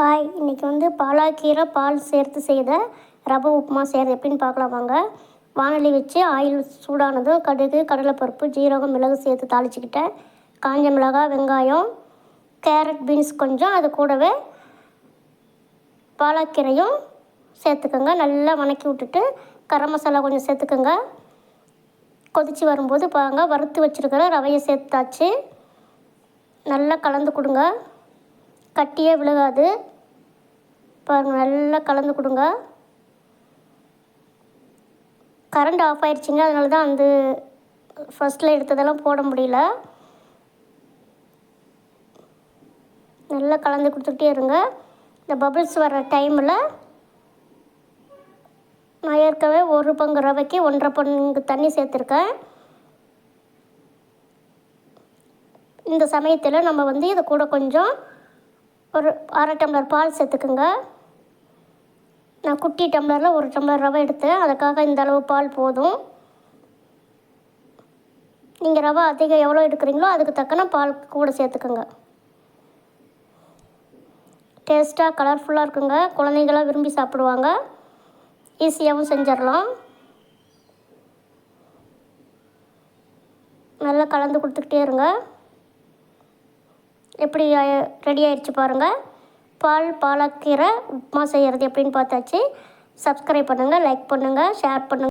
Hi இன்றைக்கி வந்து பாலாக்கீரை பால் சேர்த்து செய்த ரவை உப்புமா செய்கிறது எப்படின்னு பார்க்கலாம் வாங்க. வானொலி வச்சு ஆயில் சூடானதும் கடுகு கடலைப்பருப்பு ஜீரகம் மிளகு சேர்த்து தாளிச்சுக்கிட்டேன். காஞ்ச மிளகாய் வெங்காயம் கேரட் பீன்ஸ் கொஞ்சம் அது கூடவே பாலாக்கீரையும் சேர்த்துக்கோங்க. நல்லா வணக்கி விட்டுட்டு கரம் மசாலா கொஞ்சம் சேர்த்துக்கோங்க. கொதித்து வரும்போது பாருங்க வறுத்து வச்சுருக்கிற ரவையை சேர்த்தாச்சு. நல்லா கலந்து கொடுங்க. கட்டியே விழுகாது. பாருங்கள் நல்லா கலந்து கொடுங்க. கரண்ட் ஆஃப் ஆயிடுச்சுங்க அதனால தான் வந்து ஃபஸ்ட்டில் எடுத்ததெல்லாம் போட முடியல. நல்லா கலந்து கொடுத்துக்கிட்டே இருங்க. இந்த பபிள்ஸ் வர டைமில் நான் ஏற்கனவே ஒரு பங்கு ரவைக்கு ஒன்றரை பங்கு தண்ணி சேர்த்துருக்கேன். இந்த சமயத்தில் நம்ம வந்து இதை கூட கொஞ்சம் ஒரு அரை டம்ளர் பால் சேர்த்துக்குங்க. நான் குட்டி டம்ளரில் ஒரு டம்ளர் ரவை எடுத்தேன். அதுக்காக இந்த அளவு பால் போதும். நீங்கள் ரவை அதிகம் எவ்வளோ எடுக்கிறீங்களோ அதுக்கு தக்கன பால் கூட சேர்த்துக்குங்க. டேஸ்ட்டாக கலர்ஃபுல்லாக இருக்குங்க. குழந்தைங்களாம் விரும்பி சாப்பிடுவாங்க. ஈஸியாகவும் செஞ்சிடலாம். நல்லா கலந்து கொடுத்துக்கிட்டே இருங்க. எப்படி ரெடி ஆயிடுச்சு பாருங்கள் பால் பாலக்கீரை உப்புமா செய்கிறது எப்படின்னு பார்த்தாச்சு. சப்ஸ்கிரைப் பண்ணுங்கள் லைக் பண்ணுங்கள் ஷேர் பண்ணுங்கள்